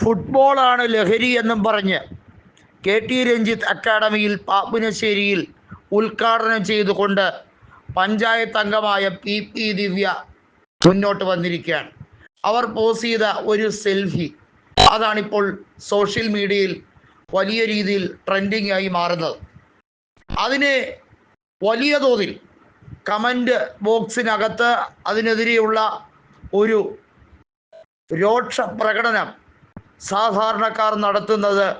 ഫുട്ബോളാണ് ലഹരി എന്നും പറഞ്ഞ് കെ ടി രഞ്ജിത്ത് അക്കാഡമിയിൽ പാപ്പുനശ്ശേരിയിൽ ഉദ്ഘാടനം ചെയ്തുകൊണ്ട് പഞ്ചായത്ത് അംഗമായ പി പി ദിവ്യ മുന്നോട്ട് വന്നിരിക്കുകയാണ്. അവർ പോസ് ചെയ്ത ഒരു സെൽഫി അതാണിപ്പോൾ സോഷ്യൽ മീഡിയയിൽ വലിയ രീതിയിൽ ട്രെൻഡിങ് ആയി മാറുന്നത്. അതിനെ വലിയ തോതിൽ കമന്റ് ബോക്സിനകത്ത് അതിനെതിരെയുള്ള ഒരു രോക്ഷ പ്രകടനം സാധാരണക്കാർ നടത്തുന്നത്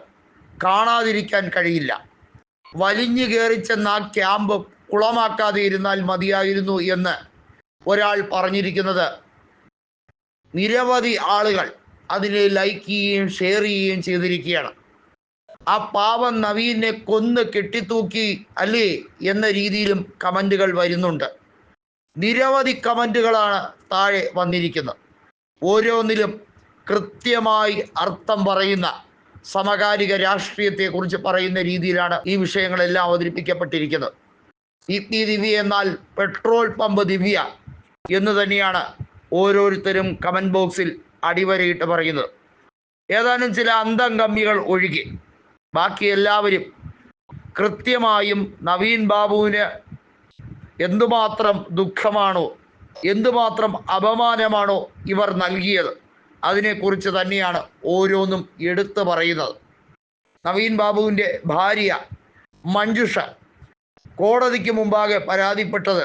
കാണാതിരിക്കാൻ കഴിയില്ല. വലിഞ്ഞു കയറിച്ചെന്ന ആ ക്യാമ്പ് കുളമാക്കാതെ ഇരുന്നാൽ മതിയായിരുന്നു എന്ന് ഒരാൾ പറഞ്ഞിരിക്കുന്നത്. നിരവധി ആളുകൾ അതിനെ ലൈക്ക് ചെയ്യുകയും ഷെയർ ചെയ്യുകയും ചെയ്തിരിക്കുകയാണ്. ആ പാവം നവീനെ കൊന്ന് കെട്ടിത്തൂക്കി അല്ലേ എന്ന രീതിയിലും കമന്റുകൾ വരുന്നുണ്ട്. നിരവധി കമന്റുകളാണ് താഴെ വന്നിരിക്കുന്നത്. ഓരോന്നിലും കൃത്യമായി അർത്ഥം പറയുന്ന സമകാലിക രാഷ്ട്രീയത്തെ കുറിച്ച് പറയുന്ന രീതിയിലാണ് ഈ വിഷയങ്ങളെല്ലാം അവതരിപ്പിക്കപ്പെട്ടിരിക്കുന്നത്. പി ദിവ്യ എന്നാൽ പെട്രോൾ പമ്പ് ദിവ്യ എന്ന് തന്നെയാണ് ഓരോരുത്തരും കമന്റ് ബോക്സിൽ അടിവരയിട്ട് പറയുന്നത്. ഏതാനും ചില അന്തം കമ്മികൾ ഒഴികെ ബാക്കി എല്ലാവരും കൃത്യമായും നവീൻ ബാബുവിന് എന്തുമാത്രം ദുഃഖമാണോ എന്തുമാത്രം അപമാനമാണോ ഇവർ നൽകിയത്. അതിനെക്കുറിച്ച് തന്നെയാണ് ഓരോന്നും എടുത്തു പറയുന്നത്. നവീൻ ബാബുവിന്റെ ഭാര്യ മഞ്ജുഷ കോടതിക്ക് മുമ്പാകെ പരാതിപ്പെട്ടത്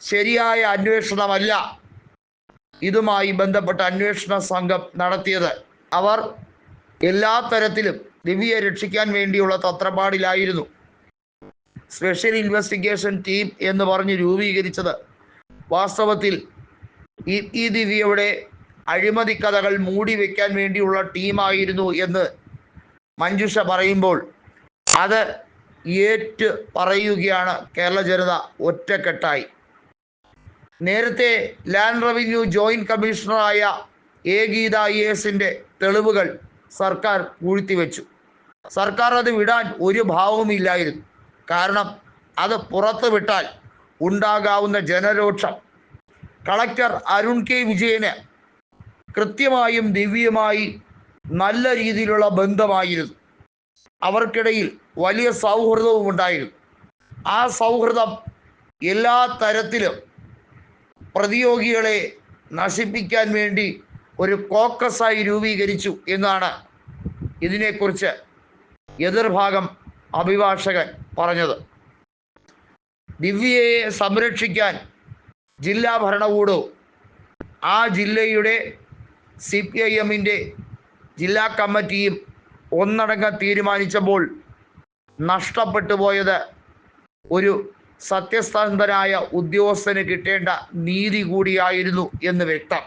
ശരിയായ അന്വേഷണമല്ല. ഇതുമായി ബന്ധപ്പെട്ട അന്വേഷണ സംഘം നടത്തിയത് അവർ എല്ലാ തരത്തിലും ദിവ്യയെ രക്ഷിക്കാൻ വേണ്ടിയുള്ള തത്രപ്പാടിലായിരുന്നു. സ്പെഷ്യൽ ഇൻവെസ്റ്റിഗേഷൻ ടീം എന്ന് പറഞ്ഞ് രൂപീകരിച്ചത് വാസ്തവത്തിൽ ഈ ദിവ്യയുടെ അഴിമതി കഥകൾ മൂടി വെക്കാൻ വേണ്ടിയുള്ള ടീമായിരുന്നു എന്ന് മഞ്ജുഷ പറയുമ്പോൾ അത് ഏറ്റ് പറയുകയാണ് കേരള ജനത ഒറ്റക്കെട്ടായി. നേരത്തെ ലാൻഡ് റവന്യൂ ജോയിന്റ് കമ്മീഷണറായ എ ഗീത എസിന്റെ തെളിവുകൾ സർക്കാർ പൂഴ്ത്തിവെച്ചു. സർക്കാർ അത് വിടാൻ ഒരു ഭാവവുമില്ലായിരുന്നു കാരണം അത് പുറത്തു വിട്ടാൽ ഉണ്ടാകാവുന്ന ജനരോക്ഷം കളക്ടർ അരുൺ കെ വിജയന് കൃത്യമായും ദിവ്യമായി നല്ല രീതിയിലുള്ള ബന്ധമായിരുന്നു. അവർക്കിടയിൽ വലിയ സൗഹൃദവും ഉണ്ടായിരുന്നു. ആ സൗഹൃദം എല്ലാ തരത്തിലും പ്രതിയോഗികളെ നശിപ്പിക്കാൻ വേണ്ടി ഒരു കോക്കസായി രൂപീകരിച്ചു എന്നാണ് ഇതിനെക്കുറിച്ച് എതിർഭാഗം അഭിഭാഷകൻ പറഞ്ഞത്. ദിവ്യയെ സംരക്ഷിക്കാൻ ജില്ലാ ഭരണകൂടവും ആ ജില്ലയുടെ സി പി ഐ എമ്മിന്റെ ജില്ലാ കമ്മിറ്റിയും ഒന്നടങ്കം തീരുമാനിച്ചപ്പോൾ നഷ്ടപ്പെട്ടു പോയത് ഒരു സത്യസന്ധനായ ഉദ്യോഗസ്ഥന് കിട്ടേണ്ട നീതി കൂടിയായിരുന്നു എന്ന് വ്യക്തം.